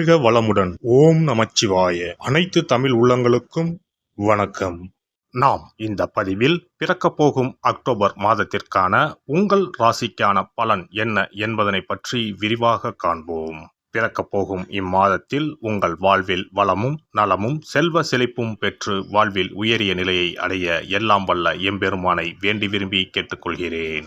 வாழ்க வளமுடன். ஓம் நமச்சிவாய. அனைத்து தமிழ் உள்ளங்களுக்கும் வணக்கம். நாம் இந்த பதிவில் பிறக்கப் போகும் அக்டோபர் மாதத்திற்கான உங்கள் ராசிக்கான பலன் என்ன என்பதனை பற்றி விரிவாக காண்போம். பிறக்கப் போகும் இம்மாதத்தில் உங்கள் வாழ்வில் வளமும் நலமும் செல்வ செழிப்பும் பெற்று வாழ்வில் உயரிய நிலையை அடைய எல்லாம் வல்ல எம்பெருமானை வேண்டி விரும்பி கேட்டுக்கொள்கிறேன்.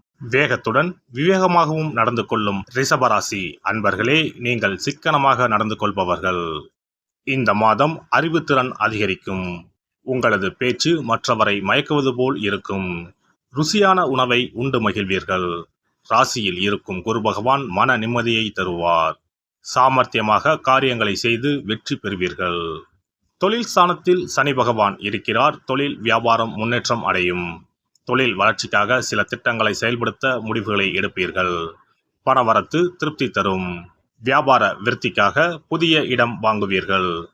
வேகத்துடன் விவேகமாகவும் நடந்து கொள்ளும் ரிஷபராசி அன்பர்களே நீங்கள் சிக்கனமாக நடந்து கொள்பவர்கள். இந்த மாதம் அறிவுத்திறன் அதிகரிக்கும். உங்களது பேச்சு மற்றவரை மயக்குவது போல் இருக்கும். ருசியான உணவை உண்டு மகிழ்வீர்கள். ராசியில் இருக்கும் குரு பகவான் மன நிம்மதியை தருவார். சாமர்த்தியமாக காரியங்களை செய்து வெற்றி பெறுவீர்கள். தொழில் ஸ்தானத்தில் சனி பகவான் இருக்கிறார். தொழில் வியாபாரம் முன்னேற்றம் அடையும். தொழில் வளர்ச்சிக்காக சில திட்டங்களை செயல்படுத்த முடிவுகளை எடுப்பீர்கள். பணவரத்து திருப்தி தரும். வியாபார விருத்திக்காக புதிய இடம் வாங்குவீர்கள்.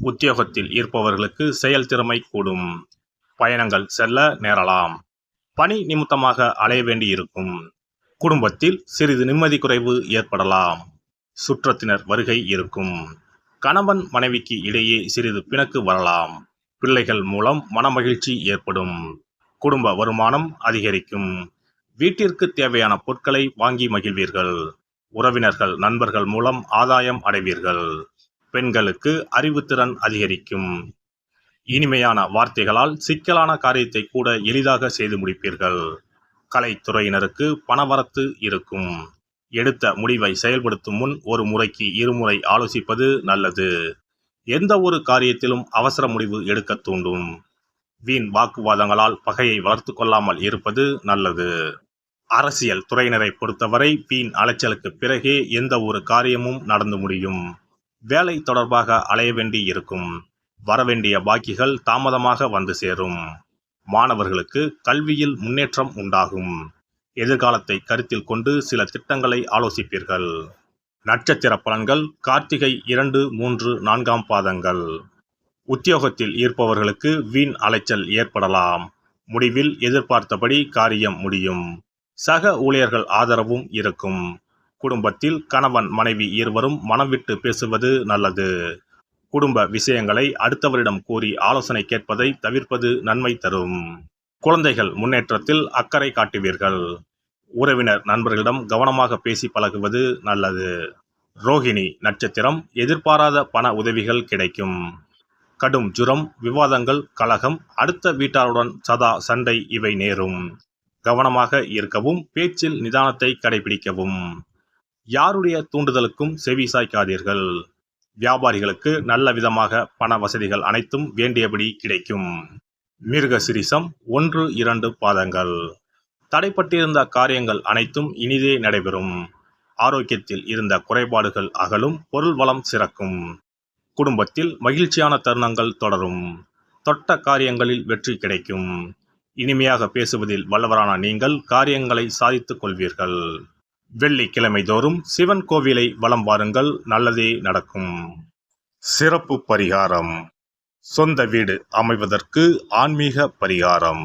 உத்தியோகத்தில் இருப்பவர்களுக்கு செயல்திறமை கூடும். பயணங்கள் செல்ல நேரலாம். பணி நிமித்தமாக அலைய வேண்டியிருக்கும். குடும்பத்தில் சிறிது நிம்மதி குறைவு ஏற்படலாம். சுற்றத்தினர் வருகை இருக்கும். கணவன் மனைவிக்கு இடையே சிறிது பிணக்கு வரலாம். பிள்ளைகள் மூலம் மனமகிழ்ச்சி ஏற்படும். குடும்ப வருமானம் அதிகரிக்கும். வீட்டிற்கு தேவையான பொருட்களை வாங்கி மகிழ்வீர்கள். உறவினர்கள் நண்பர்கள் மூலம் ஆதாயம் அடைவீர்கள். பெண்களுக்கு அறிவுத்திறன் அதிகரிக்கும். இனிமையான வார்த்தைகளால் சிக்கலான காரியத்தை கூட எளிதாக செய்து முடிப்பீர்கள். கலைத்துறையினருக்கு பணவரத்து இருக்கும். எடுத்த முடிவை செயல்படுத்தும் முன் ஒரு முறைக்கு இருமுறை ஆலோசிப்பது நல்லது. எந்த ஒரு காரியத்திலும் அவசர முடிவு எடுக்க தூண்டும். வீண் வாக்குவாதங்களால் பகையை வளர்த்து கொள்ளாமல் இருப்பது நல்லது. அரசியல் துறையினரை பொறுத்தவரை வீண் அலைச்சலுக்கு பிறகே எந்த ஒரு காரியமும் நடந்து முடியும். வேலை தொடர்பாக அலைய வேண்டி இருக்கும். வரவேண்டிய பாக்கிகள் தாமதமாக வந்து சேரும். மாணவர்களுக்கு கல்வியில் முன்னேற்றம் உண்டாகும். எதிர்காலத்தை கருத்தில் கொண்டு சில திட்டங்களை ஆலோசிப்பீர்கள். நட்சத்திர பலன்கள் கார்த்திகை இரண்டு மூன்று நான்காம் பாதங்கள். உத்தியோகத்தில் இருப்பவர்களுக்கு வீண் அலைச்சல் ஏற்படலாம். முடிவில் எதிர்பார்த்தபடி காரியம் முடியும். சக ஊழியர்கள் ஆதரவும் இருக்கும். குடும்பத்தில் கணவன் மனைவி இருவரும் மனம் விட்டு பேசுவது நல்லது. குடும்ப விஷயங்களை அடுத்தவரிடம் கூறி ஆலோசனை கேட்பதை தவிர்ப்பது நன்மை தரும். குழந்தைகள் முன்னேற்றத்தில் அக்கறை காட்டுவீர்கள். உறவினர் நண்பர்களிடம் கவனமாக பேசி பழகுவது நல்லது. ரோஹிணி நட்சத்திரம் எதிர்பாராத பண உதவிகள் கிடைக்கும். கடும் ஜுரம் விவாதங்கள் கலகம் அடுத்த வீட்டாருடன் சதா சண்டை இவை நேரும். கவனமாக இருக்கவும் பேச்சில் நிதானத்தை கடைபிடிக்கவும். யாருடைய தூண்டுதலுக்கும் செவி சாய்க்காதீர்கள். வியாபாரிகளுக்கு நல்ல விதமாக பண வசதிகள் அனைத்தும் வேண்டியபடி கிடைக்கும். மிருக சிரிசம் ஒன்று இரண்டு பாதங்கள். தடைப்பட்டிருந்த காரியங்கள் அனைத்தும் இனிதே நடைபெறும். ஆரோக்கியத்தில் இருந்த குறைபாடுகள் அகலும் பொருள் வளம் சிறக்கும். குடும்பத்தில் மகிழ்ச்சியான தருணங்கள் தொடரும். தொட்ட காரியங்களில் வெற்றி கிடைக்கும். இனிமையாக பேசுவதில் வல்லவரான நீங்கள் காரியங்களை சாதித்துக் கொள்வீர்கள். வெள்ளிக்கிழமை தோறும் சிவன் கோவிலை வலம் வாருங்கள். நல்லதே நடக்கும். சிறப்பு பரிகாரம். சொந்த வீடு அமைவதற்கு ஆன்மீக பரிகாரம்.